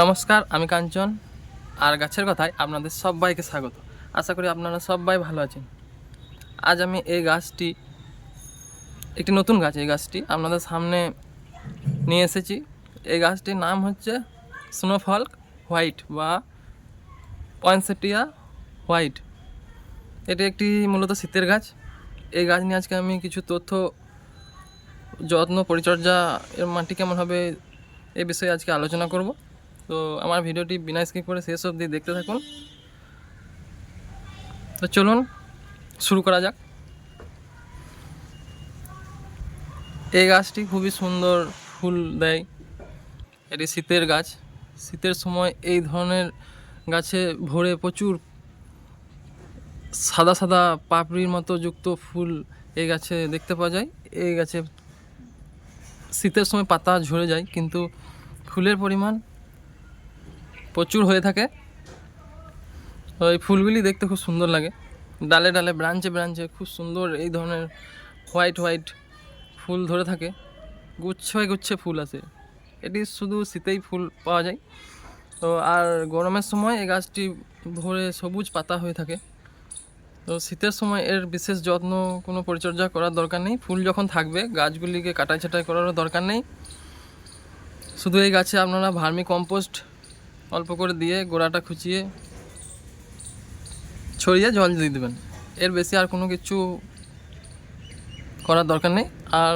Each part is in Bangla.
নমস্কার, আমি কাঞ্চন। আর গাছের কথায় আপনাদের সবাইকে স্বাগত। আশা করি আপনারা সবাই ভালো আছেন। আজ আমি এই গাছটি, একটি নতুন গাছ, এই গাছটি আপনাদের সামনে নিয়ে এসেছি। এই গাছটির নাম হচ্ছে স্নোফল হোয়াইট বা পয়েন্সেটিয়া হোয়াইট এটি একটি মূলত শীতের গাছ। এই গাছ নিয়ে আজকে আমি কিছু তথ্য, যত্ন, পরিচর্যা, এর মাটি কেমন হবে, এ বিষয়ে আজকে আলোচনা করব। তো আমার ভিডিওটি বিনা স্কিপ করে শেষ অবধি দেখতে থাকুন। তো চলুন, শুরু করা যাক। এই গাছটি খুবই সুন্দর ফুল দেয়। এটি শীতের গাছ। শীতের সময় এই ধরনের গাছে ভরে প্রচুর সাদা সাদা পাপড়ির মতো যুক্ত ফুল এই গাছে দেখতে পাওয়া যায়। এই গাছে শীতের সময় পাতা ঝরে যায়, কিন্তু ফুলের পরিমাণ প্রচুর হয়ে থাকে। ওই ফুলগুলি দেখতে খুব সুন্দর লাগে। ডালে ডালে ব্রাঞ্চে ব্রাঞ্চে খুব সুন্দর এই ধরনের হোয়াইট হোয়াইট ফুল ধরে থাকে। গুচ্ছয় গুচ্ছে ফুল আছে। এটি শুধু শীতেই ফুল পাওয়া যায়। তো আর গরমের সময় এই গাছটি ভরে সবুজ পাতা হয়ে থাকে। তো শীতের সময় এর বিশেষ যত্ন কোনো পরিচর্যা করার দরকার নেই। ফুল যখন থাকবে, গাছগুলিকে কাটাই ছাটাই করারও দরকার নেই। শুধু এই গাছে আপনারা ভার্মি কম্পোস্ট অল্প করে দিয়ে গোড়াটা খুঁচিয়ে ছড়িয়ে জল দিয়ে দেবেন। এর বেশি আর কোনো কিছু করার দরকার নেই। আর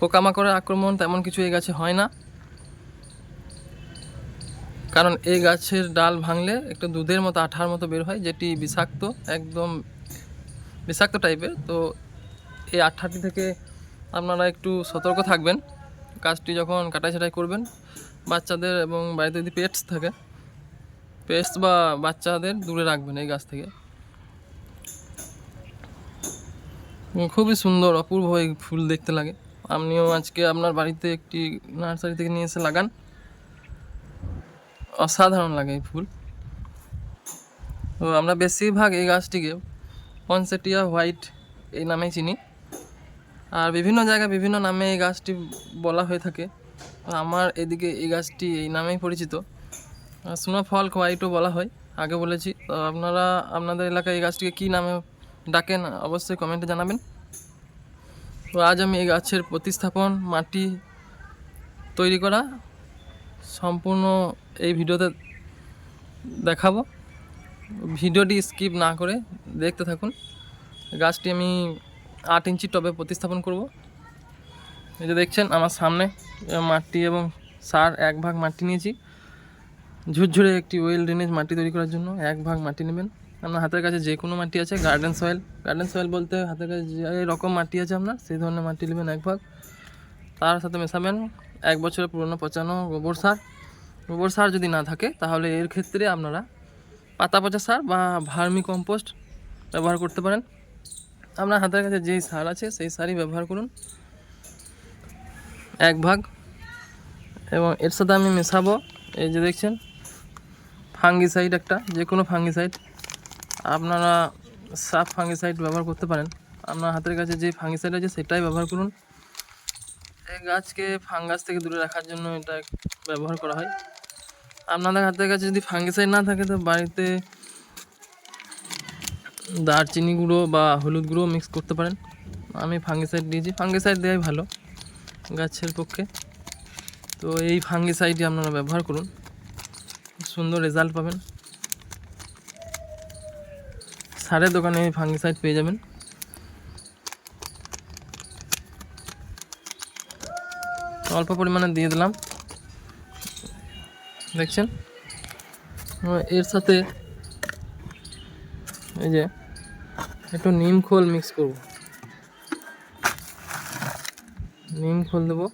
পোকামাকড়ের আক্রমণ তেমন কিছু এই গাছে হয় না। কারণ এই গাছের ডাল ভাঙলে একটু দুধের মতো আঠার মতো বের হয়, যেটি বিষাক্ত, একদম বিষাক্ত টাইপের তো এই আঠাটি থেকে আপনারা একটু সতর্ক থাকবেন। গাছটি যখন কাটাই ছাটাই করবেন। বাচ্চাদের এবং বাড়িতে যদি পেটস থাকে পেটস বা বাচ্চাদের দূরে রাখবেন এই গাছ থেকে। খুবই সুন্দর, অপূর্ব এই ফুল দেখতে লাগে। আপনিও আজকে আপনার বাড়িতে একটি নার্সারি থেকে নিয়ে এসে লাগান। অসাধারণ লাগে এই ফুল। তো আমরা বেশিরভাগ এই গাছটিকে পনসেটিয়া হোয়াইট এই নামেই চিনি। আর বিভিন্ন জায়গায় বিভিন্ন নামে এই গাছটি বলা হয়ে থাকে। আমার এদিকে এই গাছটি এই নামেই পরিচিত। স্নোফল হোয়াইটও বলা হয়, আগে বলেছি। তো আপনারা, আপনাদের এলাকায় এই গাছটিকে কী নামে ডাকেন অবশ্যই কমেন্টে জানাবেন। তো আজ আমি এই গাছের প্রতিস্থাপন, মাটি তৈরি করা সম্পূর্ণ এই ভিডিওতে দেখাবো। ভিডিওটি স্কিপ না করে দেখতে থাকুন। গাছটি আমি আট ইঞ্চি টবে প্রতিস্থাপন করব। এই যে দেখছেন, আমার সামনে মাটি এবং সার, এক ভাগ মাটি নিয়েছি। ঝুরঝুরে একটি ওয়েল ড্রেনেজ মাটি তৈরি করার জন্য এক ভাগ মাটি নেবেন। আপনার হাতের কাছে যে কোনো মাটি আছে, গার্ডেন সয়েল। গার্ডেন সয়েল বলতে হাতের কাছে যে রকম মাটি আছে আপনার, সেই ধরনের মাটি নেবেন এক ভাগ। তার সাথে মেশাবেন এক বছরের পুরনো পচানো গোবর সার। গোবর সার যদি না থাকে, তাহলে এর ক্ষেত্রে আপনারা পাতা পচা সার বা ভার্মি কম্পোস্ট ব্যবহার করতে পারেন। আপনার হাতের কাছে যেই সার আছে, সেই সারই ব্যবহার করুন। এক ভাগ। এবং এর সাথে আমি মেশাবো। এই যে দেখছেন ফাঙ্গিসাইড একটা যে কোনো ফাঙ্গিসাইড আপনারা সাফ ফাঙ্গিসাইড ব্যবহার করতে পারেন। আপনার হাতের কাছে যে ফাঙ্গিসাইড আছে, সেটাই ব্যবহার করুন। এই গাছকে ফাঙ্গাস থেকে দূরে রাখার জন্য এটা ব্যবহার করা হয়। আপনাদের হাতের কাছে যদি ফাঙ্গিসাইড না থাকে, তো বাড়িতে দারচিনি গুঁড়ো বা হলুদ গুঁড়ো মিক্স করতে পারেন। আমি ফাঙ্গিসাইড দিয়েছি। ফাঙ্গিসাইড দেওয়াই ভালো গাছের পক্ষে। তো এই ফাঙ্গিসাইডই আপনারা ব্যবহার করুন। সুন্দর রেজাল্ট পাবেন। সারের দোকানে এই ফাঙ্গিসাইড পেয়ে যাবেন। অল্প পরিমাণে দিয়ে দিলাম। দেখছেন? এর সাথে এই যে, একটু নিম খোল মিক্স করব। নিম খোল দেবো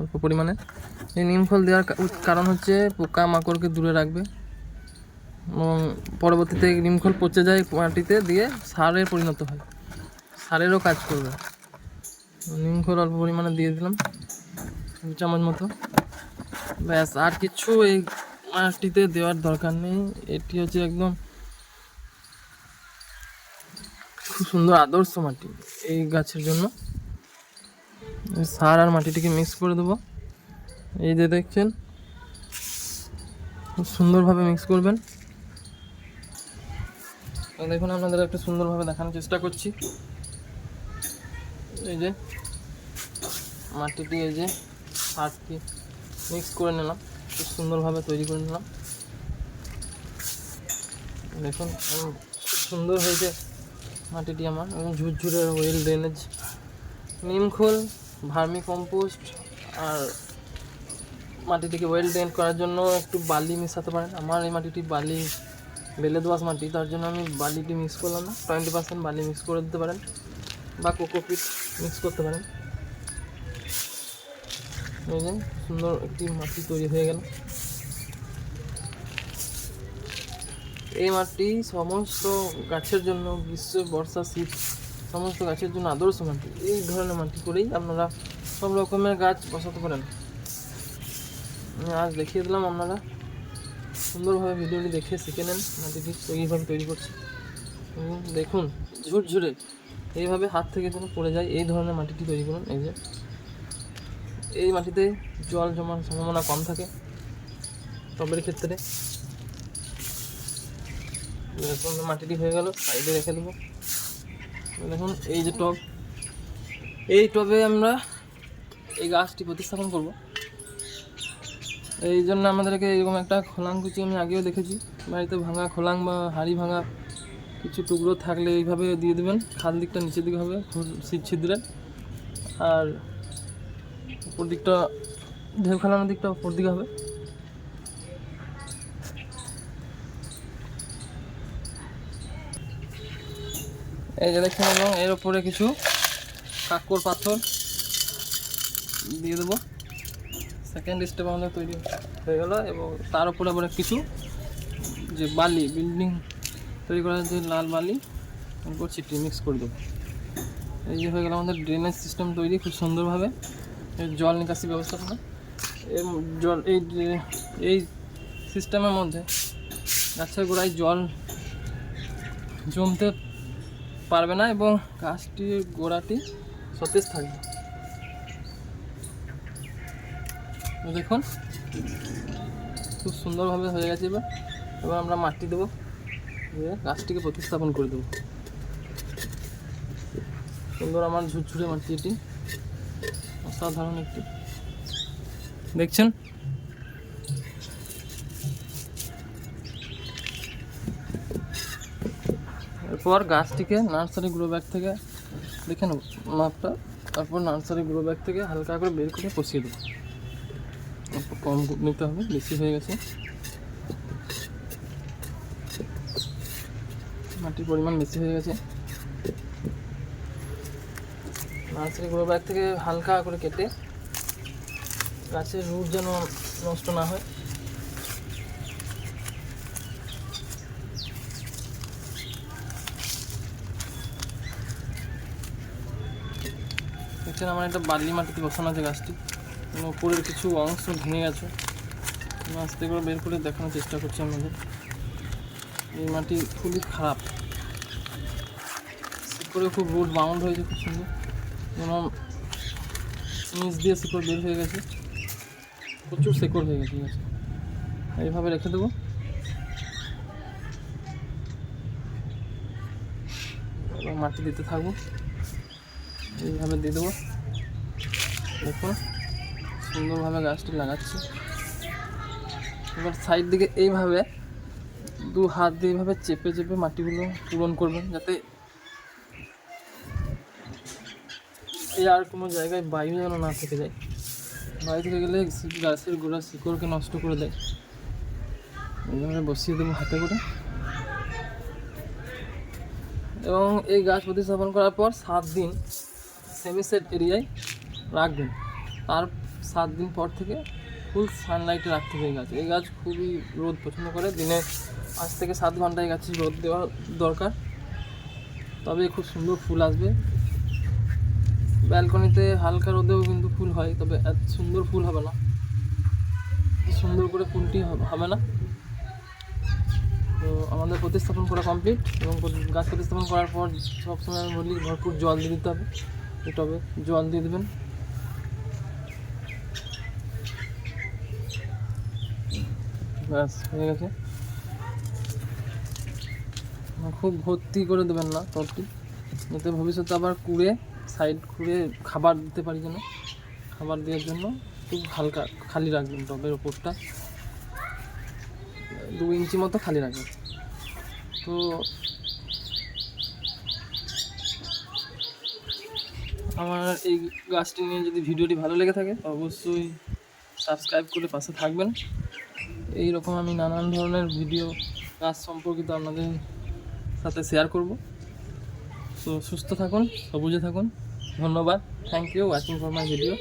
অল্প পরিমাণে। এই নিম খোল দেওয়ার কারণ হচ্ছে পোকা মাকড়কে দূরে রাখবে এবং পরবর্তীতে নিম খোল পচে যায় মাটিতে দিয়ে সারে পরিণত হয়। সারেরও কাজ করবে। নিম খোল অল্প পরিমাণে দিয়ে দিলাম দু চামচ মতো। ব্যাস, আর কিছু এই মাটিতে দেওয়ার দরকার নেই। এটি হচ্ছে একদম খুব সুন্দর আদর্শ মাটি এই গাছের জন্য। সার আর মাটিটিকে মিক্স করে দেবো। এই যে দেখছেন, খুব সুন্দরভাবে মিক্স করবেন। দেখুন আপনাদের একটু সুন্দরভাবে দেখানোর চেষ্টা করছি। এই যে মাটিটি, এই যে সারটি মিক্স করে নিলাম। খুব সুন্দরভাবে তৈরি করে নিলাম। দেখুন সুন্দর হয়েছে। মাটিটি আমার এবং ঝুরঝুরে ওয়েল ড্রেনেজ নিমখোল ভার্মি কম্পোস্ট আর মাটিটিকে ওয়েল ড্রেন করার জন্য একটু বালি মেশাতে পারেন। আমার এই মাটিটি বালি বেলে দোয়াশ মাটি, তার জন্য আমি বালিটি মিক্স করলাম না। টোয়েন্টি পার্সেন্ট বালি মিক্স করে দিতে পারেন বা কোকোপিট মিক্স করতে পারেন। সুন্দর একটি মাটি তৈরি হয়ে গেল। এই মাটি সমস্ত গাছের জন্য, গ্রীষ্ম, বর্ষা, শীত, সমস্ত গাছের জন্য আদর্শ মাটি। এই ধরনের মাটি করেই আপনারা সব রকমের গাছ বসাতে পারেন। আজ দেখিয়ে দিলাম আপনারা। সুন্দরভাবে ভিডিওটি দেখে শিখে নেন মাটিটি এইভাবে তৈরি করছে। দেখুন, ঝুরঝুরে এইভাবে হাত থেকে যেন পড়ে যায়, এই ধরনের মাটিটি তৈরি করুন, এই যে। এই মাটিতে জল জমার সম্ভাবনা কম থাকে। টবের ক্ষেত্রে মাটিটি হয়ে গেল, সাইডে রেখে দেবো। দেখুন, এই যে টব, এই টবে আমরা এই গাছটি প্রতিস্থাপন করব। এই জন্য আমাদেরকে এরকম একটা খোলাং কুচি আমি আগেও দেখেছি। বাড়িতে ভাঙা খোলাং বা হাড়ি ভাঙা কিছু টুকরো থাকলে এইভাবে দিয়ে দেবেন। খাল দিকটা নিচের দিকে হবে ছিদ্রে। আর উপর দিকটা ঢেউ খেলানোর দিকটা উপর দিকে হবে। এই যে দেখছেন এবং এর উপরে কিছু কাকর, পাথর দিয়ে দেবো। সেকেন্ড স্টেপ আমাদের তৈরি হয়ে গেল, এবং তার উপরে আবার কিছু যে বালি বিল্ডিং তৈরি করার যে লাল বালি উপর ছিটিয়ে মিক্স করে দেবো। এই যে হয়ে গেল আমাদের ড্রেনেজ সিস্টেম তৈরি খুব সুন্দরভাবে। জল নিকাশি ব্যবস্থাপনা এর জল, এই এই সিস্টেমের মধ্যে গাছের গোড়ায় জল জমতে পারবে না এবং গাছটির গোড়াটি সতেজ থাকবে। দেখুন, খুব সুন্দরভাবে হয়ে গেছে এবার। এবার আমরা মাটি দেবো, দিয়ে গাছটিকে প্রতিস্থাপন করে দেবো। সুন্দর আমার ঝুরঝুরে মাটি এটি। অসাধারণ একটি। দেখছেন? এরপর গাছটিকে নার্সারি গ্রো ব্যাগ থেকে দেখে নেব মাপটা। তারপর নার্সারি গ্রো ব্যাগ থেকে হালকা করে বের করে পচিয়ে দেবো। কম নিতে হবে, বেশি হয়ে গেছে। মাটির পরিমাণ বেশি হয়ে গেছে। নার্সারি গ্রো ব্যাগ থেকে হালকা করে কেটে গাছের রুট যেন নষ্ট না হয়। দেখছেন আমার একটা বালি মাটিতে বসানো আছে গাছটি। উপরের কিছু অংশ ভেঙে গেছে। আস্তে করে বের করে দেখানোর চেষ্টা করছি আমাদের এই মাটি খুবই খারাপ। শিকড়ে খুব রুট বাউন্ড হয়েছে খুব সুন্দর। যেমন নিচ দিয়ে শিকড় বের হয়ে গেছে। প্রচুর শিকড় হয়ে গেছে এইভাবে রেখে দেবো। মাটি দিতে থাকব। এইভাবে দিয়ে দেবো। দেখুন সুন্দরভাবে গাছটি লাগাচ্ছি। এবার সাইড দিকে এইভাবে দু হাত দিয়ে এইভাবে চেপে চেপে মাটিগুলো পূরণ করবেন, যাতে এই আর কোনো জায়গায় বায়ু যেন না থেকে যায়। বায়ু থেকে গেলে গাছের গোড়া শিকড়কে নষ্ট করে দেয়। এইভাবে বসিয়ে দেবো হাতে করে। এবং এই গাছ প্রতিস্থাপন করার পর সাত দিন সেমি সেট এরিয়ায় রাখবেন। তার সাত দিন পর থেকে ফুল সানলাইটে রাখতে হবে এই গাছ। এই গাছ খুবই রোদ পছন্দ করে। দিনে পাঁচ থেকে সাত ঘন্টায় গাছে রোদ দেওয়া দরকার। তবে খুব সুন্দর ফুল আসবে। ব্যালকনিতে হালকা রোদেও কিন্তু ফুল হয়, তবে এত সুন্দর ফুল হবে না। সুন্দর করে ফুলটি হবে- না। তো আমাদের প্রতিস্থাপন করা কমপ্লিট এবং গাছ প্রতিস্থাপন করার পর সবসময় আমি বলি, ভরপুর জল দিয়ে দিতে হবে। এই টবে জল দিয়ে দেবেন। ব্যাস, হয়ে গেছে। খুব ভর্তি করে দেবেন না টবটি যাতে ভবিষ্যতে আবার কুড়ে সাইড কুড়ে খাবার দিতে পারি যেন। খাবার দেওয়ার জন্য খুব হালকা খালি রাখবেন টবের ওপরটা। দু ইঞ্চি মতো খালি রাখবেন। তো আমার এই গাছটি নিয়ে যদি ভিডিওটি ভালো লেগে থাকে, অবশ্যই সাবস্ক্রাইব করে পাশে থাকবেন। এই রকম আমি নানান ধরনের ভিডিও গাছ সম্পর্কিত আপনাদের সাথে শেয়ার করব। সো সুস্থ থাকুন, সবুজে থাকুন। ধন্যবাদ। Thank you watching for my video